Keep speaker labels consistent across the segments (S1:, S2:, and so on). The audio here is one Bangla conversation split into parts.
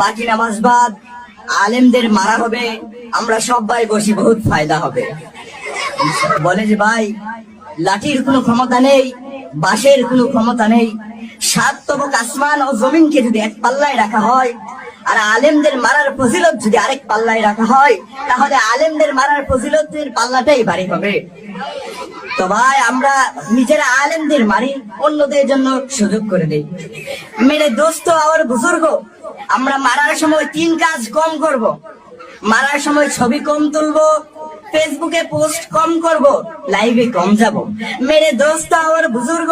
S1: বাকি নামাজ বাদ, আলেমদের মারা হবে, আমরা সবাই বসি, বহুত ফায়দা হবে। বলে যে, ভাই, লাঠির কোনো ক্ষমতা নেই, বাঁশের কোনো ক্ষমতা নেই। সাত তবক আসমান ও জমিনকে যদি এক পাল্লায় রাখা হয়, আর আলেমদের মারার ফজিলত যদি আরেক পাল্লায় রাখা হয়, তাহলে আলেমদের মারার ফজিলতের পাল্লাটাই ভারী হবে। তো ভাই, আমরা নিজেরা আলেমদের মারি, অন্যদের জন্য সুযোগ করে দেই। মেরে দোস্ত আর বুজুর্গ আমরা মারার সময় তিন কাজ কম করব। মারার সময় ছবি কম তুলবো, ফেসবুকে পোস্ট কম করব, লাইভে কম যাব। মেরে দোস্ত আর বুজুর্গ,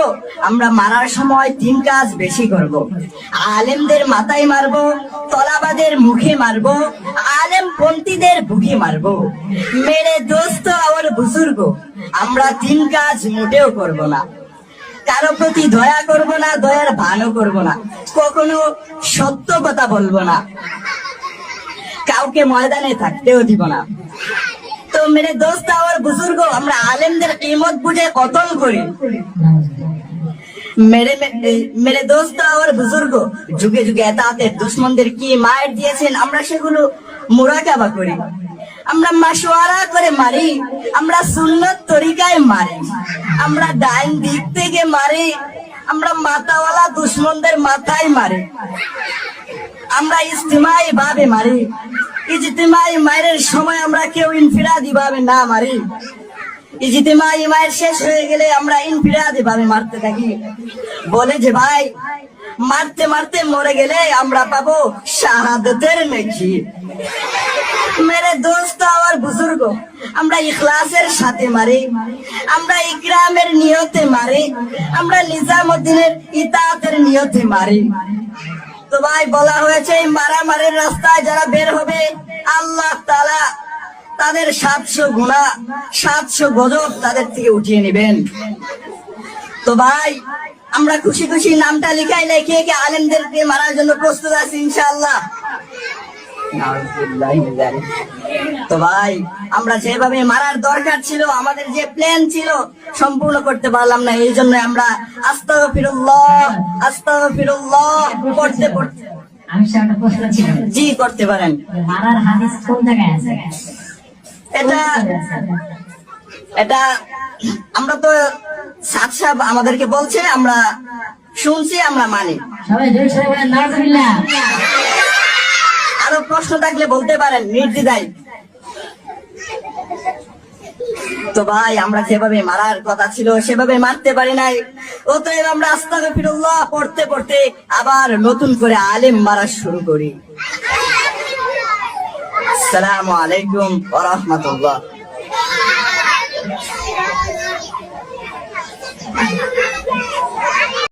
S1: আমরা মারার সময় তিন কাজ বেশি করব। আলেমদের মাথায় মারবো, তলাবাদের মুখে মারবো, আলেম পন্থীদের বুকে মারবো। মেরে দোস্ত আর বুজুর্গ, আমরা তিন কাজ মোটেও করব না। কারও প্রতি দয়া করব না, দয়ার ভালো করব না। কখনো সত্য কথা বলব না। কাউকে ময়দানে থাকতেও দিব না। তো মেরে দোস্ত আর বুজুর্গ, আমরা আলেমদের কিমত বুঝে কতল করি। মেরে মেরে দোস্ত আর বুজুর্গ, যুগে যুগে এতাতের দুশ্মনদের কি মায়ের দিয়েছেন, আমরা সেগুলো মুরাকাবা করি। আমরা মাসোয়ারা করে মারি, আমরা সুন্নত তরিকায় মারি, আমরা ডাইন দিক থেকে মারি, আমরা মাথাওয়ালা দুশ্মনদের মাথায় মারি, আমরা ইস্তিমাই ভাবে মারি, ইজতিমাই মায়ের সময় আমরা কেউ ইনফিরাদি ভাবে না মারি, ইজতিমাই মায়ের শেষ হয়ে গেলে আমরা ইনফিরাদি ভাবে মারতে থাকি। বলে যে, ভাই, মারতে মারতে মরে গেলে আমরা পাবো শাহাদতের নেকি মেরে দোস্ত আমার বুজুর্গ। আমরা ইখলাসের সাথে মারি। আমরা ইকরামের নিয়তে মারি। আমরা নিজামুদ্দিনের ইতাতের নিয়তে মারি। তো ভাই, বলা হয়েছে এই মারামারির রাস্তায় যারা বের হবে, আল্লাহ তালা তাদের সাতশো গুণা সাতশো গজব তাদের থেকে উঠিয়ে নেবেন। তো ভাই, আমরা খুশি খুশি নামটা লিখাই লেখে কে আলেমদেরকে মারার জন্য প্রস্তুত আছি, ইনশাআল্লাহ। তো ভাই আমরা যেভাবে মারার দরকার ছিল আমাদের যে প্ল্যান ছিল সম্পূর্ণ করতে পারলাম না। এই জন্য আমরা আস্তা ফিরুল্লাহ আস্তা ফিরুল্লাহ পড়তে পড়তে জি করতে পারেন।
S2: মারার হাদিস কোন জায়গায় আছে?
S1: এটা এটা আমরা তো সাত সাহেব আমাদেরকে বলছে আমরা শুনছি আমরা মানি।
S2: সবাই
S1: আরও প্রশ্ন থাকলে বলতে পারেন নির্দিদাই তো ভাই, আমরা যেভাবে মারার কথা ছিল, সেভাবে মারতে পারি নাই। অতএব আমরা আস্তাকে ফিরুল্লাহ পড়তে পড়তে আবার নতুন করে আলেম মারা শুরু করি। আসসালামু আলাইকুম ওরহমতুল্লাহ